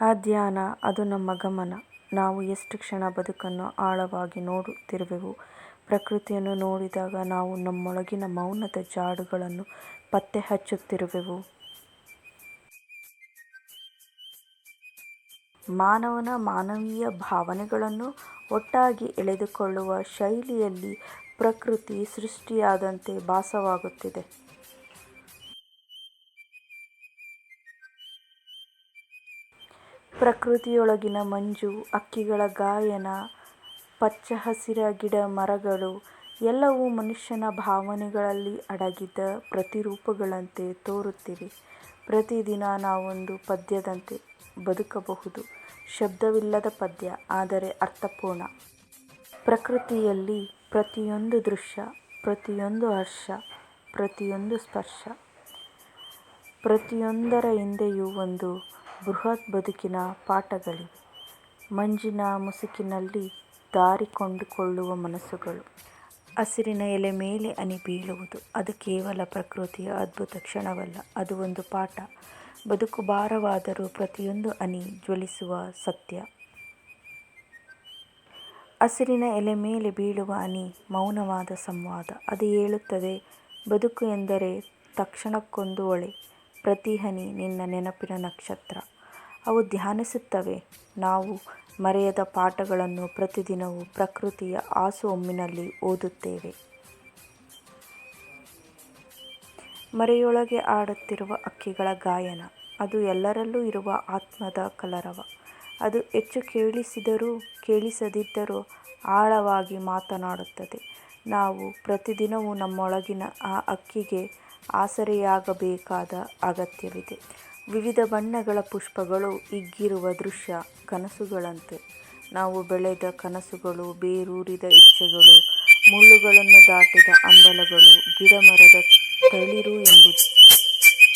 ಆ ಧ್ಯಾನ, ಅದು ನಮ್ಮ ಗಮನ. ನಾವು ಎಷ್ಟು ಕ್ಷಣ ಬದುಕನ್ನು ಆಳವಾಗಿ ನೋಡುತ್ತಿರುವೆವು, ಪ್ರಕೃತಿಯನ್ನು ನೋಡಿದಾಗ ನಾವು ನಮ್ಮೊಳಗಿನ ಮೌನದ ಜಾಡುಗಳನ್ನು ಪತ್ತೆ ಹಚ್ಚುತ್ತಿರುವೆವು. ಮಾನವನ ಮಾನವೀಯ ಭಾವನೆಗಳನ್ನು ಒಟ್ಟಾಗಿ ಎಳೆದುಕೊಳ್ಳುವ ಶೈಲಿಯಲ್ಲಿ ಪ್ರಕೃತಿ ಸೃಷ್ಟಿಯಾದಂತೆ ಭಾಸವಾಗುತ್ತಿದೆ. ಪ್ರಕೃತಿಯೊಳಗಿನ ಮಂಜು, ಅಕ್ಕಿಗಳ ಗಾಯನ, ಪಚ್ಚ ಹಸಿರ ಗಿಡ ಮರಗಳು, ಎಲ್ಲವೂ ಮನುಷ್ಯನ ಭಾವನೆಗಳಲ್ಲಿ ಅಡಗಿದ ಪ್ರತಿರೂಪಗಳಂತೆ ತೋರುತ್ತಿವೆ. ಪ್ರತಿದಿನ ನಾವೊಂದು ಪದ್ಯದಂತೆ ಬದುಕಬಹುದು. ಶಬ್ದವಿಲ್ಲದ ಪದ್ಯ, ಆದರೆ ಅರ್ಥಪೂರ್ಣ. ಪ್ರಕೃತಿಯಲ್ಲಿ ಪ್ರತಿಯೊಂದು ದೃಶ್ಯ, ಪ್ರತಿಯೊಂದು ಹರ್ಷ, ಪ್ರತಿಯೊಂದು ಸ್ಪರ್ಶ. ಪ್ರತಿಯೊಂದರ ಹಿಂದೆಯೂ ಒಂದು ಬೃಹತ್ ಬದುಕಿನ ಪಾಠಗಳಿವೆ. ಮಂಜಿನ ಮುಸುಕಿನಲ್ಲಿ ದಾರಿ ಕೊಂಡುಕೊಳ್ಳುವ ಮನಸ್ಸುಗಳು. ಹಸಿರಿನ ಎಲೆ ಮೇಲೆ ಅನಿ ಬೀಳುವುದು. ಅದು ಕೇವಲ ಪ್ರಕೃತಿಯ ಅದ್ಭುತ ಕ್ಷಣವಲ್ಲ, ಅದು ಒಂದು ಪಾಠ. ಬದುಕು ಭಾರವಾದರೂ ಪ್ರತಿಯೊಂದು ಹನಿ ಜ್ವಲಿಸುವ ಸತ್ಯ. ಹಸಿರಿನ ಎಲೆ ಮೇಲೆ ಬೀಳುವ ಅನಿ ಮೌನವಾದ ಸಂವಾದ. ಅದು ಹೇಳುತ್ತದೆ ಬದುಕು ಎಂದರೆ ತಕ್ಷಣಕ್ಕೊಂದು ಹೊಳೆ. ಪ್ರತಿ ಹನಿ ನಿನ್ನ ನೆನಪಿನ ನಕ್ಷತ್ರ. ಅವು ಧ್ಯಾನಿಸುತ್ತವೆ. ನಾವು ಮರೆಯದ ಪಾಠಗಳನ್ನು ಪ್ರತಿದಿನವೂ ಪ್ರಕೃತಿಯ ಹಾಸುಹೊಮ್ಮಿನಲ್ಲಿ ಓದುತ್ತೇವೆ. ಮರೆಯೊಳಗೆ ಆಡುತ್ತಿರುವ ಹಕ್ಕಿಗಳ ಗಾಯನ. ಅದು ಎಲ್ಲರಲ್ಲೂ ಇರುವ ಆತ್ಮದ ಕಲರವ. ಅದು ಹೆಚ್ಚು ಕೇಳಿಸಿದರೂ, ಕೇಳಿಸದಿದ್ದರೂ ಆಳವಾಗಿ ಮಾತನಾಡುತ್ತದೆ. ನಾವು ಪ್ರತಿದಿನವೂ ನಮ್ಮೊಳಗಿನ ಆ ಹಕ್ಕಿಗೆ ಆಸರೆಯಾಗಬೇಕಾದ ಅಗತ್ಯವಿದೆ. ವಿವಿಧ ಬಣ್ಣಗಳ ಪುಷ್ಪಗಳು ಹಿಗ್ಗಿರುವ ದೃಶ್ಯ ಕನಸುಗಳಂತೆ. ನಾವು ಬೆಳೆದ ಕನಸುಗಳು, ಬೇರೂರಿದ ಇಚ್ಛೆಗಳು, ಮುಳ್ಳುಗಳನ್ನು ದಾಟಿದ ಹಂಬಲಗಳು ಗಿಡಮರದ ತಳಿರು